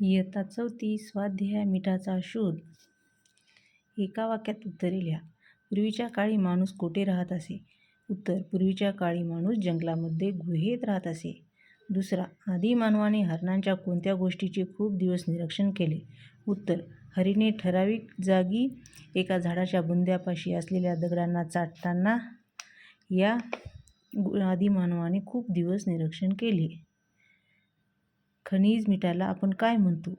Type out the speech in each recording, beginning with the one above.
इयत्ता चौथी स्वाध्याय मिठाचा शोध. एका वाक्यात उत्तरे लिहा. पूर्वीच्या काळी माणूस कोठे राहत असे? उत्तर पूर्वीच्या काळी माणूस जंगलामध्ये गुहेत राहत असे. दुसरा आधी मानवाने हरणांच्या कोणत्या गोष्टीचे खूप दिवस निरीक्षण केले? उत्तर हरीने ठराविक जागी एका झाडाच्या बुंद्यापाशी असलेल्या दगडांना चाटताना या आधी मानवाने खूप दिवस निरीक्षण केले. खनिज मिठाला आपण काय म्हणतो?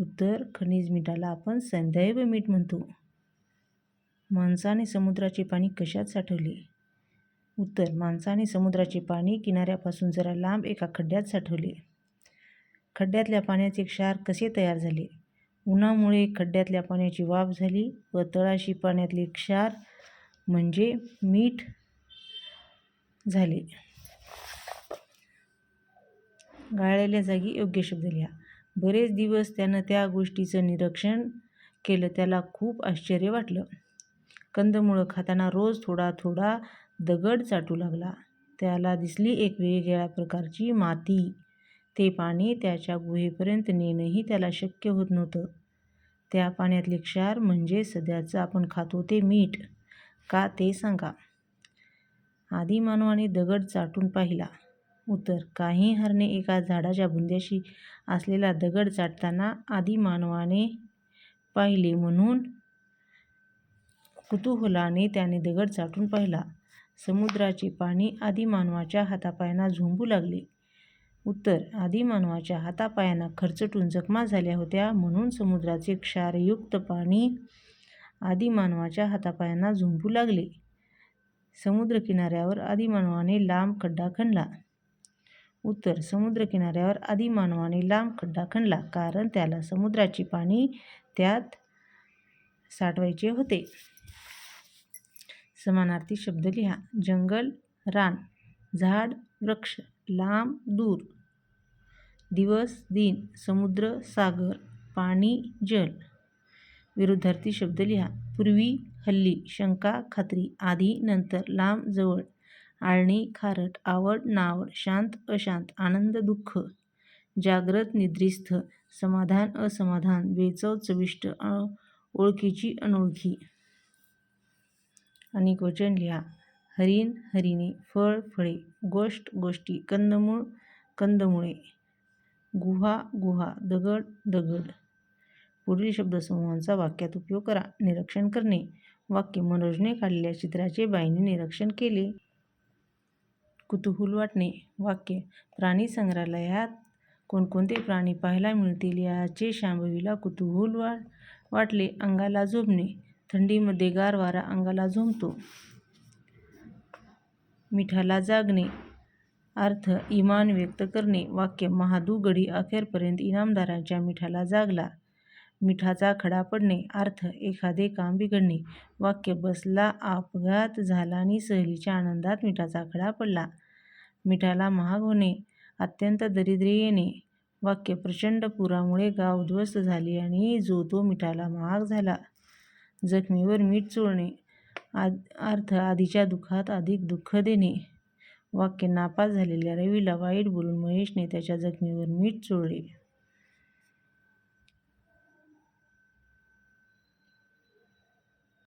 उत्तर खनिज मिठाला आपण संदैव मीठ म्हणतो. माणसाने समुद्राचे पाणी कशात साठवले? उत्तर माणसाने समुद्राचे पाणी किनाऱ्यापासून जरा लांब एका खड्ड्यात साठवले. खड्ड्यातल्या पाण्याचे क्षार कसे तयार झाले? उन्हामुळे खड्ड्यातल्या पाण्याची वाफ झाली व तळाशी पाण्यातले क्षार म्हणजे मीठ झाले. गाळलेल्या जागी योग्य शब्द लिहा. बरेच दिवस त्यानं त्या गोष्टीचं निरीक्षण केलं त्याला खूप आश्चर्य वाटलं. कंदमुळं खाताना रोज थोडा थोडा दगड चाटू लागला. त्याला दिसली एक वेगवेगळ्या प्रकारची माती. ते पाणी त्याच्या गुहेपर्यंत नेणंही त्याला शक्य होत नव्हतं. त्या पाण्यातले क्षार म्हणजे सध्याचं आपण खातो ते मीठ. का ते सांगा. आदिमानवाने दगड चाटून पाहिला. उत्तर काही हरणे एका झाडाच्या बुंद्याशी असलेला दगड चाटताना आधी मानवाने पाहिले म्हणून कुतूहलाने त्याने दगड चाटून पाहिला. समुद्राचे पाणी आधी मानवाच्या हातापायांना झोंबू लागले. उत्तर आधी मानवाच्या हातापायांना खरचटून जखमा झाल्या होत्या म्हणून समुद्राचे क्षारयुक्त पाणी आधी मानवाच्या हातापायांना झोंबू लागले. समुद्रकिनाऱ्यावर आधी मानवाने लांब खड्डा खणला. उत्तर समुद्रकिनाऱ्यावर आधी मानवाने लांब खड्डा खणला कारण त्याला समुद्राची पाणी त्यात साठवायचे होते. समानार्थी शब्द लिहा. जंगल रान झाड वृक्ष लांब दूर. दिवस दिन समुद्र सागर पाणी जल. विरुद्धार्थी शब्द लिहा. पूर्वी हल्ली शंका खात्री आधी नंतर लांब जवळ. आळणी खारट आवड नावड शांत अशांत आनंद दुःख जाग्रत निद्रिस्थ समाधान असमाधान बेचव चविष्ट ओळखीची अनोळखी. अनेक वचन लिहा. हरिण हरिणे फळ फळे गोष्ट गोष्टी कंदमूळ कंदमुळे. गुहा गुहा दगड दगड. पुढील शब्दसमूहांचा वाक्यात उपयोग करा. निरीक्षण करणे. वाक्य मनोजने काढलेल्या चित्राचे बाईने निरीक्षण केले. कुतूहल वाटणे वाक्य. प्राणी संग्रहालयात कोणकोणते प्राणी पाहायला मिळतील याचे शांभवीला कुतूहल वा वाटले. अंगाला झोंबणे थंडीमध्ये गार वारा अंगाला झोंबतो मिठाला जागणे. अर्थ इमान व्यक्त करणे. वाक्य महादू गडी अखेरपर्यंत इनामदाराच्या मिठाला जागला. मिठाचा खडा पडणे अर्थ एखादे काम बिघडणे. वाक्य बसला अपघात झाला आणि सहलीच्या आनंदात मिठाचा खडा पडला. मिठाला महाग होणे अत्यंत दरिद्री येणे. वाक्य प्रचंड पुरामुळे गाव उद्ध्वस्त झाले आणि जो तो मिठाला महाग झाला. जखमीवर मीठ चोळणे आद अर्थ आधीच्या दुःखात अधिक दुःख देणे. वाक्य नापास झालेल्या रवीला वाईट बोलून महेशने त्याच्या जखमीवर मीठ चोळले.